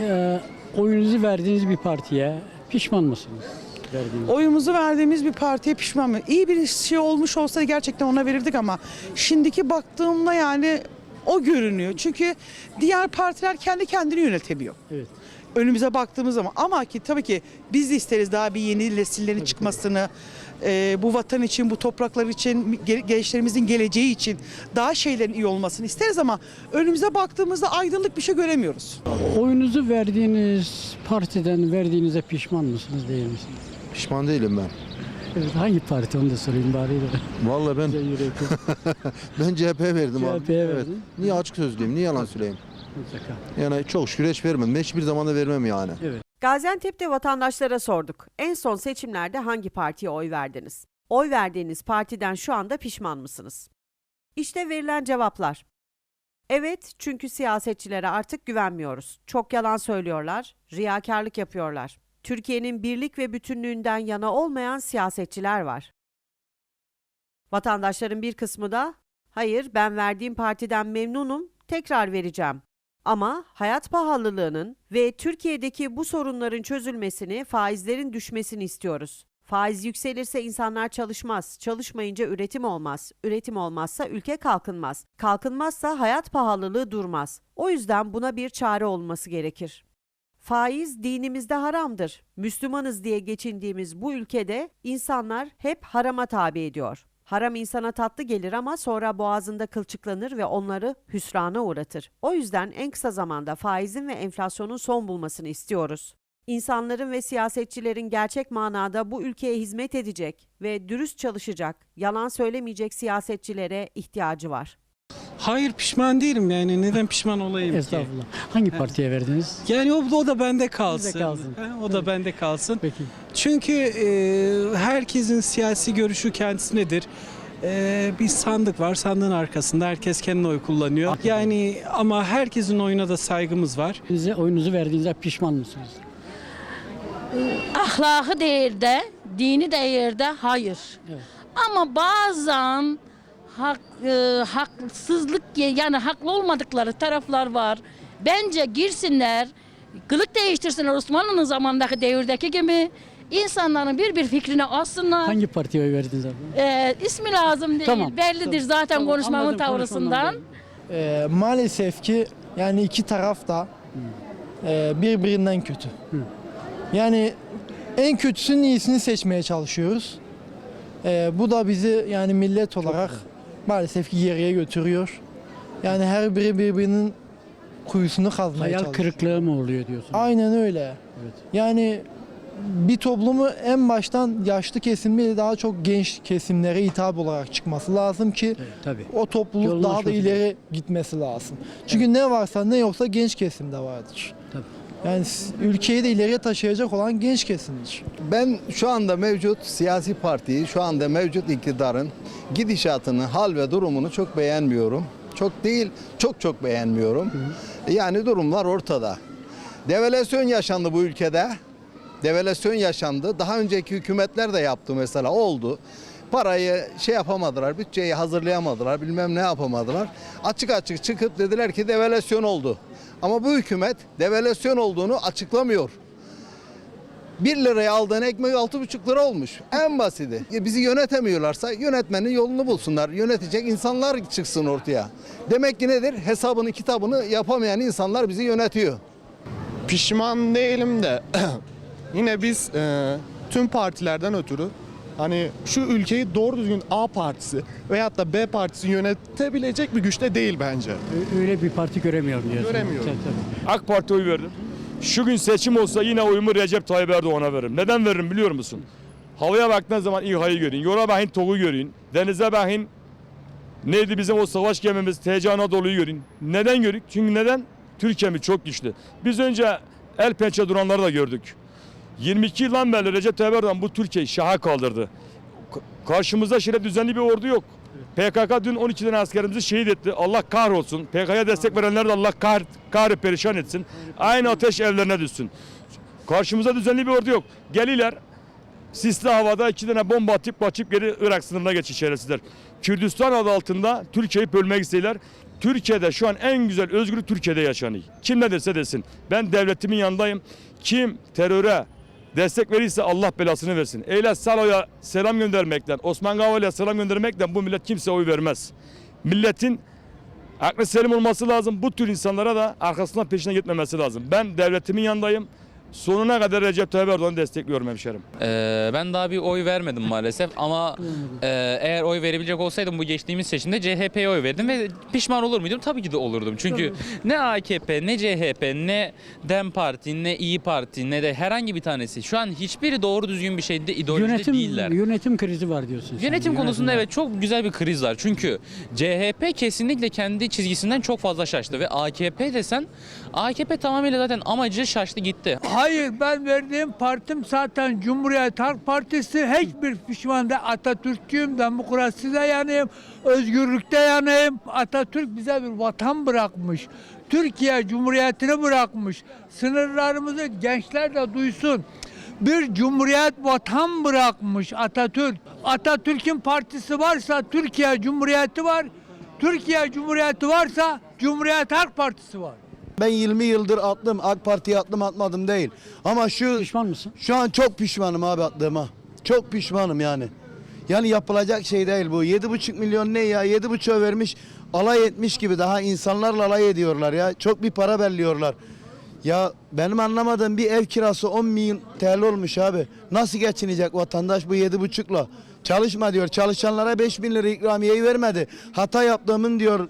Ee, oyunuzu verdiğiniz bir partiye pişman mısınız? Verdiğiniz. Oyumuzu verdiğimiz bir partiye pişman mı? İyi bir şey olmuş olsaydı gerçekten ona verirdik ama şimdiki baktığımda yani o görünüyor. Çünkü diğer partiler kendi kendini yönetemiyor. Evet. Önümüze baktığımız zaman ama ki tabii ki biz de isteriz daha bir yeni nesillerin çıkmasını, e, bu vatan için, bu topraklar için, ge- gençlerimizin geleceği için daha şeylerin iyi olmasını isteriz ama önümüze baktığımızda aydınlık bir şey göremiyoruz. Oyunuzu verdiğiniz partiden verdiğinize pişman mısınız değil misiniz? Pişman değilim ben. Evet, hangi parti onu da sorayım bari de. Vallahi ben ben CHP verdim abi. CHP'ye Evet. verdin. Niye açık sözlüyüm? Niye yalan söyleyeyim? Mutlaka. Yani çok şükür hiç vermedim. Hiçbir zaman da vermem yani. Gaziantep'te vatandaşlara sorduk. En son seçimlerde hangi partiye oy verdiniz? Oy verdiğiniz partiden şu anda pişman mısınız? İşte verilen cevaplar. Evet, çünkü siyasetçilere artık güvenmiyoruz. Çok yalan söylüyorlar, riyakarlık yapıyorlar. Türkiye'nin birlik ve bütünlüğünden yana olmayan siyasetçiler var. Vatandaşların bir kısmı da hayır ben verdiğim partiden memnunum, tekrar vereceğim. Ama hayat pahalılığının ve Türkiye'deki bu sorunların çözülmesini, faizlerin düşmesini istiyoruz. Faiz yükselirse insanlar çalışmaz, çalışmayınca üretim olmaz, üretim olmazsa ülke kalkınmaz, kalkınmazsa hayat pahalılığı durmaz. O yüzden buna bir çare olması gerekir. Faiz dinimizde haramdır. Müslümanız diye geçindiğimiz bu ülkede insanlar hep harama tabi ediyor. Haram insana tatlı gelir ama sonra boğazında kılçıklanır ve onları hüsrana uğratır. O yüzden en kısa zamanda faizin ve enflasyonun son bulmasını istiyoruz. İnsanların ve siyasetçilerin gerçek manada bu ülkeye hizmet edecek ve dürüst çalışacak, yalan söylemeyecek siyasetçilere ihtiyacı var. Hayır pişman değilim yani neden pişman olayım ki? Estağfurullah. Hangi partiye verdiniz? Yani o, o da bende kalsın. kalsın. Ha, O da bende kalsın. Peki. Çünkü e, herkesin siyasi görüşü kendisindedir. E, bir sandık var. Sandığın arkasında herkes kendi oy kullanıyor. Yani ama herkesin oyuna da saygımız var. Size oyunuzu verdiğinize pişman mısınız? ahlakı değil de, dini değil de hayır. Evet. Ama bazen hak, e, haksızlık yani haklı olmadıkları taraflar var. Bence girsinler, kılık değiştirsinler Osmanlı'nın zamandaki devirdeki gibi. insanların bir bir fikrine alsınlar. Hangi partiye oy verdiniz abi? E, ismi lazım değil, Tamam, bellidir zaten Tamam, konuşmamın anladım, tavrısından. Ee, maalesef ki yani iki taraf da e, birbirinden kötü. Yani en kötüsünün iyisini seçmeye çalışıyoruz. Ee, bu da bizi yani millet olarak maalesef ki geriye götürüyor. Yani her biri birbirinin kuyusunu kazmaya Hayal çalışıyor. kırıklığı mı oluyor diyorsunuz? Aynen öyle. Evet. Yani bir toplumu en baştan yaşlı kesim değil daha çok genç kesimlere hitap olarak çıkması lazım ki Evet, tabii. o topluluk Yolun daha da ileri gitmesi lazım. Çünkü ne varsa ne yoksa genç kesimde vardır. Tabii. Yani ülkeyi de ileriye taşıyacak olan genç kesimdir. Ben şu anda mevcut siyasi partiyi, şu anda mevcut iktidarın gidişatını, hal ve durumunu çok beğenmiyorum. Çok değil, çok çok beğenmiyorum. Yani durumlar ortada. Devalüasyon yaşandı bu ülkede. Devalüasyon yaşandı. Daha önceki hükümetler de yaptı mesela, oldu. Parayı şey yapamadılar, bütçeyi hazırlayamadılar, bilmem ne yapamadılar. Açık açık çıkıp dediler ki devalüasyon oldu. Ama bu hükümet devalüasyon olduğunu açıklamıyor. 1 liraya aldığın ekmek 6,5 lira olmuş. En basiti. Bizi yönetemiyorlarsa yönetmenin yolunu bulsunlar. Yönetecek insanlar çıksın ortaya. Demek ki nedir? Hesabını kitabını yapamayan insanlar bizi yönetiyor. Pişman değilim de yine biz e, tüm partilerden ötürü hani şu ülkeyi doğru düzgün A partisi veyahut da B partisi yönetebilecek bir güçte değil bence. Öyle bir parti göremiyorum diyorsunuz. Göremiyorum. Tabii, tabii. AK Parti oy verdim. Şu gün seçim olsa yine oyumu Recep Tayyip Erdoğan'a veririm. Neden veririm biliyor musun? Havaya baktığın zaman İHA'yı görün. Yola bakın TOG'u görün. Denize bakın neydi bizim o savaş gemimiz TC Anadolu'yu görün. Neden görük? Çünkü neden? Türkiye'miz çok güçlü. Biz önce el pençe duranları da gördük. 22 yıldan beri Recep Tayyip Erdoğan bu Türkiye'yi şaha kaldırdı. Karşımızda şöyle düzenli bir ordu yok. PKK dün 12 tane askerimizi şehit etti. Allah kahrolsun. PKK'ya destek verenler de Allah kahr, kahrı perişan etsin. Aynı ateş evlerine düşsün. Karşımızda düzenli bir ordu yok. Geliler Sisli havada iki tane bomba atıp kaçıp geri Irak sınırına geçiş şerefsizler. Kürdistan adı altında Türkiye'yi bölmek istiyorlar. Türkiye'de şu an en güzel özgür Türkiye'de yaşanıyor. Kim ne derse desin. Ben devletimin yanındayım. Kim teröre destek verirse Allah belasını versin. Eyle Salo'ya selam göndermekten, Osman Kavala'ya selam göndermekten bu millet kimse oy vermez. Milletin aklı selim olması lazım. Bu tür insanlara da arkasından peşine gitmemesi lazım. Ben devletimin yanındayım. Sonuna kadar Recep Tayyip Erdoğan'ı destekliyorum hemşerim. Ee, ben daha bir oy vermedim maalesef ama e, eğer oy verebilecek olsaydım bu geçtiğimiz seçimde CHP'ye oy verdim ve pişman olur muydum? Tabii ki de olurdum. Çünkü ne AKP, ne CHP, ne DEM Parti, ne İyi Parti, ne de herhangi bir tanesi şu an hiçbiri doğru düzgün bir şeyde ideolojide Yönetim değiller. yönetim krizi var diyorsun. sen. Yönetim konusunda evet çok güzel bir kriz var. Çünkü CHP kesinlikle kendi çizgisinden çok fazla şaştı ve AKP desen AKP tamamıyla zaten amacı şaştı gitti. Hayır ben verdiğim partim zaten Cumhuriyet Halk Partisi hiçbir pişman değil. Atatürkçüyüm, demokraside yanayım, özgürlükte yanayım. Atatürk bize bir vatan bırakmış. Türkiye Cumhuriyeti'ni bırakmış. Sınırlarımızı gençler de duysun. Bir cumhuriyet vatan bırakmış Atatürk. Atatürk'ün partisi varsa Türkiye Cumhuriyeti var. Türkiye Cumhuriyeti varsa Cumhuriyet Halk Partisi var. Ben 20 yıldır attım AK Parti'ye attım atmadım değil. Ama şu Pişman mısın? şu an çok pişmanım abi attığıma. Çok pişmanım yani. Yani yapılacak şey değil bu. 7,5 milyon ne ya? 7,5'a vermiş alay etmiş gibi daha insanlarla alay ediyorlar ya. Çok bir para belliyorlar. Ya benim anlamadığım bir ev kirası 10 milyon TL olmuş abi. Nasıl geçinecek vatandaş bu 7,5'la? Çalışma diyor. Çalışanlara 5 bin lira ikramiyeyi vermedi. Hata yaptığımın diyor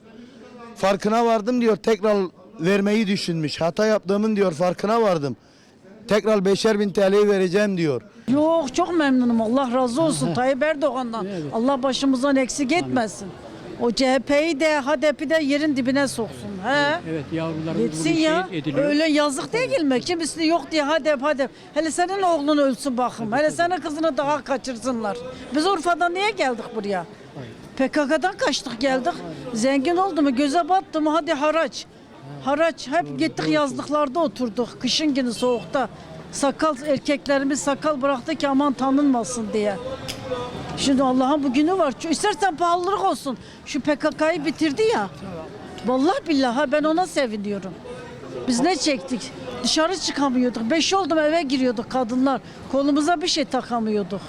farkına vardım diyor. Tekrar vermeyi düşünmüş. Hata yaptığımın diyor farkına vardım. Tekrar beşer bin TL'yi vereceğim diyor. Yok çok memnunum. Allah razı olsun Tayyip Erdoğan'dan. Allah başımızdan eksik etmesin. O CHP'yi de HDP'yi de yerin dibine soksun. He? Evet yavrularımız Yetsin bugün ya. şehit ediliyor. Öyle yazık değil mi? Kimisini yok diye hadi hadi. Hele senin oğlun ölsün bakım. Hele senin kızını daha kaçırsınlar. Biz Urfa'dan niye geldik buraya? PKK'dan kaçtık geldik. Zengin oldu mu göze battı mı hadi haraç. Haraç hep gittik yazlıklarda oturduk. Kışın günü soğukta. Sakal erkeklerimiz sakal bıraktı ki aman tanınmasın diye. Şimdi Allah'ın bugünü var. Şu- İstersen pahalılık olsun. Şu PKK'yı bitirdi ya. Vallahi billahi ben ona seviniyorum. Biz ne çektik? Dışarı çıkamıyorduk. Beş oldum eve giriyorduk kadınlar. Kolumuza bir şey takamıyorduk.